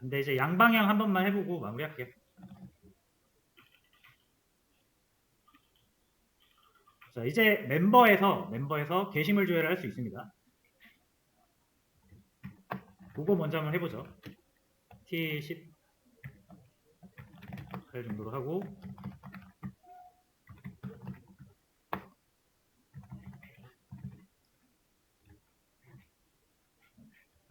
근데 이제 양방향 한 번만 해보고 마무리할게요. 자, 이제 멤버에서 멤버에서 게시물 조회를 할 수 있습니다. 그거 먼저 한번 해보죠. T10 8 정도로 하고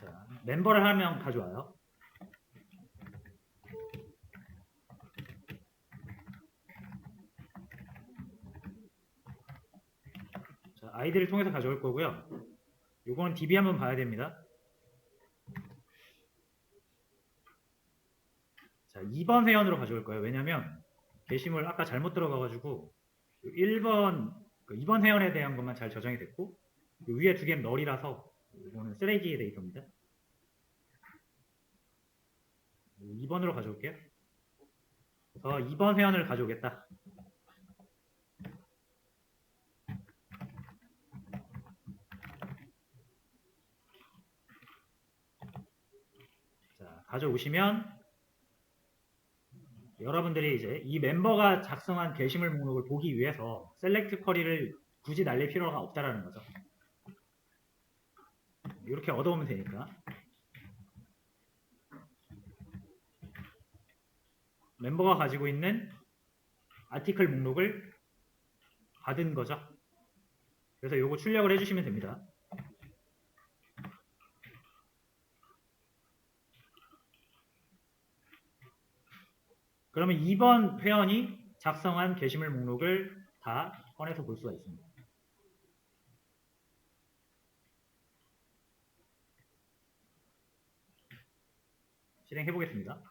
자, 멤버를 한 명 가져와요. 자, 아이디를 통해서 가져올 거고요. 요거는 DB 한번 봐야 됩니다. 자, 2번 회원으로 가져올 거예요. 왜냐면 게시물 아까 잘못 들어가가지고 1번, 2번 회원에 대한 것만 잘 저장이 됐고 요 위에 두 개는 널이라서 이거는 쓰레기 데이터입니다. 2번으로 가져올게요. 그래서 2번 회원을 가져오겠다. 자, 가져오시면 여러분들이 이제 이 멤버가 작성한 게시물 목록을 보기 위해서 셀렉트 쿼리를 굳이 날릴 필요가 없다라는 거죠. 이렇게 얻어오면 되니까. 멤버가 가지고 있는 아티클 목록을 받은 거죠. 그래서 요거 출력을 해주시면 됩니다. 그러면 2번 회원이 작성한 게시물 목록을 다 꺼내서 볼 수가 있습니다. 실행해 보겠습니다.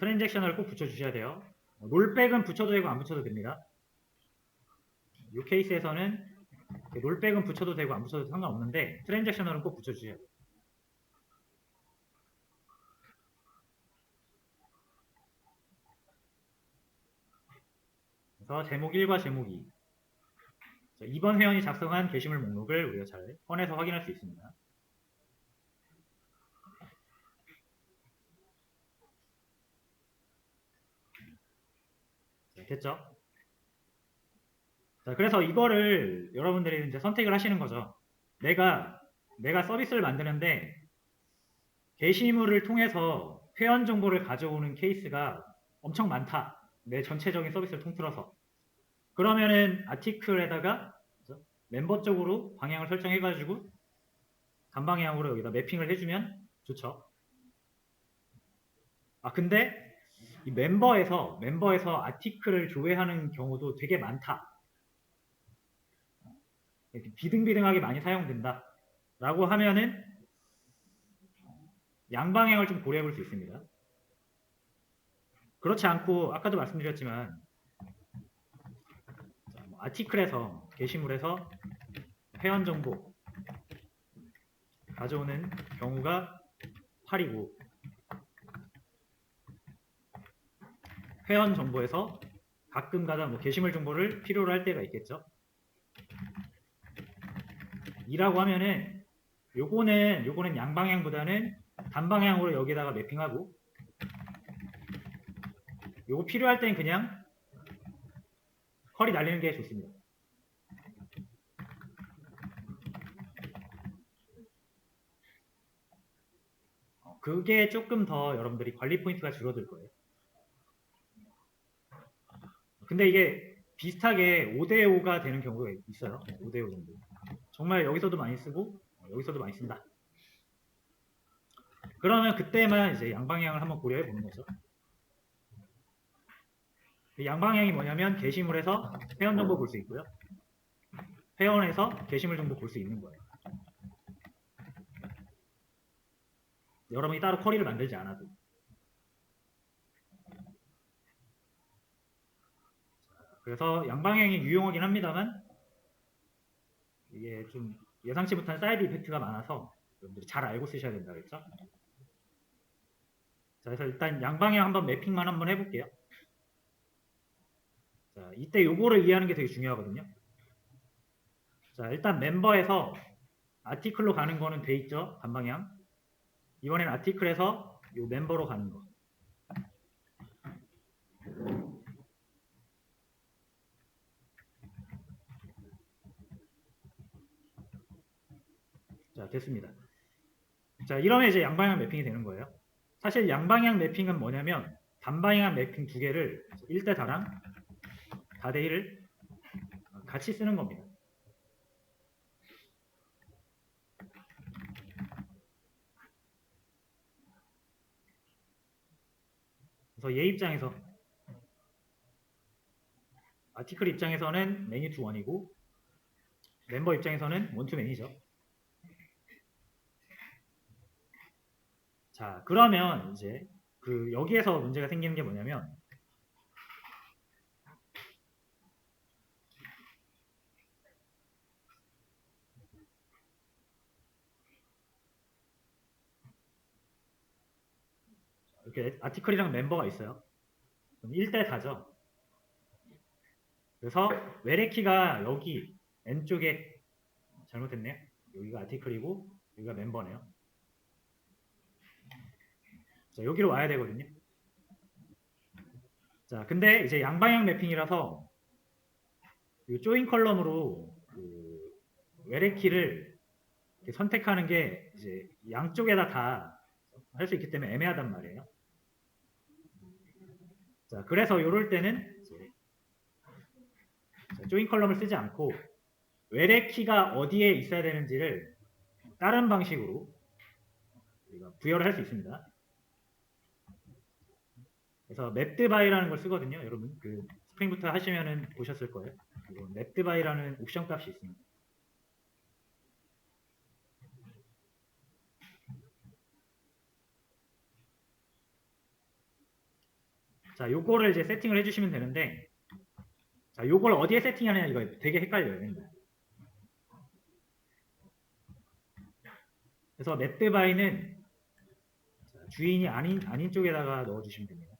트랜잭션을 꼭 붙여주셔야 돼요. 어, 롤백은 붙여도 되고 안 붙여도 됩니다. 이 케이스에서는 롤백은 붙여도 되고 안 붙여도 상관없는데 트랜잭셔널은 꼭 붙여주셔야 돼요. 그래서 제목 1과 제목 2. 자, 이번 회원이 작성한 게시물 목록을 우리가 잘 꺼내서 확인할 수 있습니다. 자, 됐죠? 자, 그래서 이거를 여러분들이 이제 선택을 하시는 거죠. 내가 내가 서비스를 만드는데 게시물을 통해서 회원 정보를 가져오는 케이스가 엄청 많다. 내 전체적인 서비스를 통틀어서. 그러면은 아티클에다가? 멤버 쪽으로 방향을 설정해가지고 단방향으로 여기다 매핑을 해주면 좋죠. 아 근데 이 멤버에서 멤버에서 아티클을 조회하는 경우도 되게 많다. 이렇게 비등비등하게 많이 사용된다. 라고 하면은 양방향을 좀 고려해 볼 수 있습니다. 그렇지 않고 아까도 말씀드렸지만 아티클에서 게시물에서 회원 정보 가져오는 경우가 8이고 회원 정보에서 가끔 가다 뭐 게시물 정보를 필요로 할 때가 있겠죠. 이라고 하면은 요거는 요거는 양방향보다는 단방향으로 여기다가 매핑하고 요거 필요할 땐 그냥 컬이 날리는 게 좋습니다. 어, 그게 조금 더 여러분들이 관리 포인트가 줄어들 거예요. 근데 이게 비슷하게 5대5가 되는 경우가 있어요. 5대5 정도. 정말 여기서도 많이 쓰고 어, 여기서도 많이 쓴다. 그러면 그때만 이제 양방향을 한번 고려해 보는 거죠. 이 양방향이 뭐냐면 게시물에서 회원 정보 볼 수 있고요. 회원에서 게시물 정보 볼 수 있는 거예요. 여러분이 따로 쿼리를 만들지 않아도. 그래서 양방향이 유용하긴 합니다만 이게 좀 예상치 못한 사이드 이펙트가 많아서 여러분들이 잘 알고 쓰셔야 된다 그랬죠? 자, 그래서 일단 양방향 한번 매핑만 한번 해볼게요. 자, 이때 요거를 이해하는 게 되게 중요하거든요. 자, 일단 멤버에서 아티클로 가는 거는 돼 있죠? 단방향. 이번엔 아티클에서 요 멤버로 가는 거. 자, 됐습니다. 자, 이러면 이제 양방향 매핑이 되는 거예요. 사실 양방향 매핑은 뭐냐면 단방향 매핑 두 개를 1대 다랑 다대 1을 같이 쓰는 겁니다. 그래서 얘 입장에서 아티클 입장에서는 매니 투 원이고 멤버 입장에서는 원투 매니죠. 자 그러면 이제 그 여기에서 문제가 생기는 게 뭐냐면 이렇게 아티클이랑 멤버가 있어요. 그럼 1대 4죠. 그래서 외래키가 여기 N쪽에 잘못했네요. 여기가 아티클이고 여기가 멤버네요. 자, 여기로 와야 되거든요. 자, 근데 이제 양방향 매핑이라서 이 조인 컬럼으로 그 외래키를 선택하는 게 이제 양쪽에다 다 할 수 있기 때문에 애매하단 말이에요. 자, 그래서 이럴 때는 조인 컬럼을 쓰지 않고 외래 키가 어디에 있어야 되는지를 다른 방식으로 우리가 부여를 할 수 있습니다. 그래서 맵드바이라는 걸 쓰거든요. 여러분 그 스프링부터 하시면은 보셨을 거예요. 맵드바이라는 옵션 값이 있습니다. 자, 요거를 이제 세팅을 해주시면 되는데, 자, 요걸 어디에 세팅하느냐 이거 되게 헷갈려요. 그래서 맵드바이는 주인이 아닌 아닌 쪽에다가 넣어주시면 됩니다.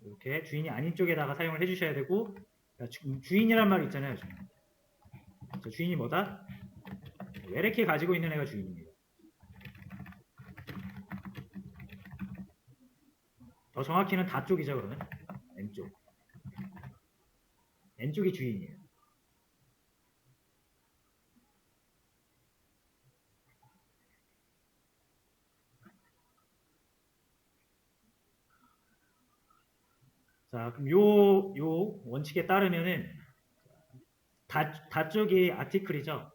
이렇게 주인이 아닌 쪽에다가 사용을 해주셔야 되고 주, 주인이란 말 있잖아요. 주인. 자, 주인이 뭐다? 외래키 가지고 있는 애가 주인입니다. 더 정확히는 다 쪽이죠 그러면? N쪽. N쪽이 주인이에요. 자 그럼 요, 요 원칙에 따르면은 다, 다 쪽이 아티클이죠?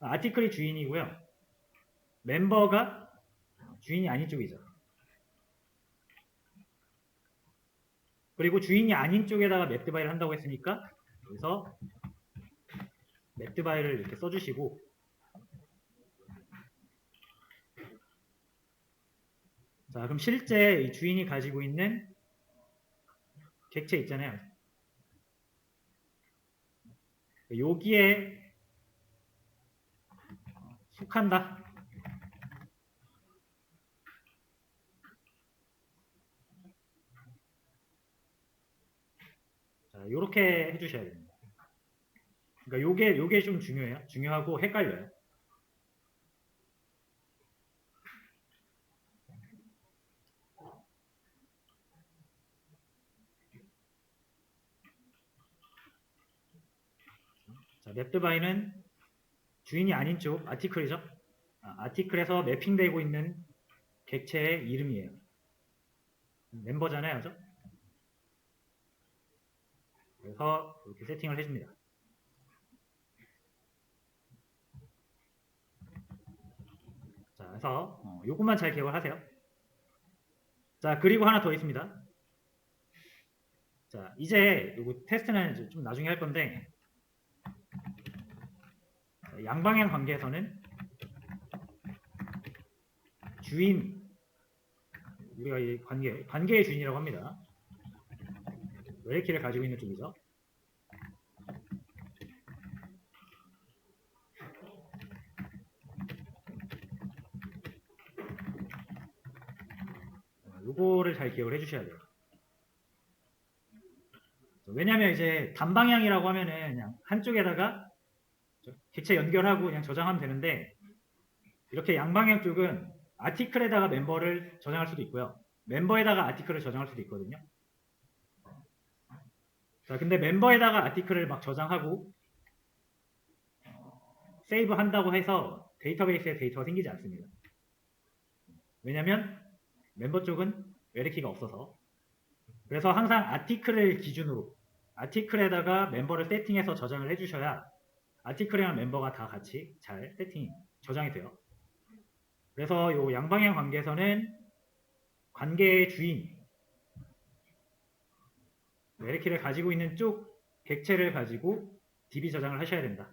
아티클이 주인이고요. 멤버가 주인이 아닌 쪽이죠 그리고 주인이 아닌 쪽에다가 맵드바이를 한다고 했으니까 그래서 맵드바이를 이렇게 써주시고 자 그럼 실제 이 주인이 가지고 있는 객체 있잖아요. 여기에 속한다 이렇게 해주셔야 됩니다. 그러니까 요게 요게 좀 중요해요. 중요하고 헷갈려요. 자, 맵드바이는 주인이 아닌 쪽 아티클이죠. 아, 티클에서 매핑되고 있는 객체의 이름이에요. 멤버잖아요, 그죠? 그래서 이렇게 세팅을 해줍니다. 자, 그래서 어, 요것만 잘 기억을 하세요. 자, 그리고 하나 더 있습니다. 자, 이제 요거 테스트는 이제 좀 나중에 할 건데 양방향 관계에서는 주인 우리가 이 관계 관계의 주인이라고 합니다. 외래키를 가지고 있는 쪽이죠. 요거를 잘 기억을 해주셔야 돼요. 왜냐면 이제 단방향이라고 하면은 그냥 한쪽에다가 객체 연결하고 그냥 저장하면 되는데 이렇게 양방향 쪽은 아티클에다가 멤버를 저장할 수도 있고요. 멤버에다가 아티클을 저장할 수도 있거든요. 자, 근데 멤버에다가 아티클을 막 저장하고 세이브 한다고 해서 데이터베이스에 데이터가 생기지 않습니다. 왜냐면 멤버 쪽은 웨르키가 없어서 그래서 항상 아티클을 기준으로 아티클에다가 멤버를 세팅해서 저장을 해주셔야 아티클이랑 멤버가 다 같이 잘 세팅 저장이 돼요. 그래서 요 양방향 관계에서는 관계의 주인 웨르키를 가지고 있는 쪽 객체를 가지고 DB 저장을 하셔야 된다.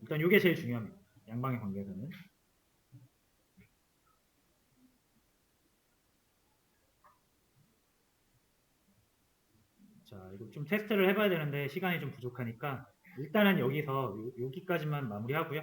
일단 이게 제일 중요합니다. 양방의 관계에서는. 자, 이거 좀 테스트를 해봐야 되는데 시간이 좀 부족하니까 일단은 여기서 요- 여기까지만 마무리하고요.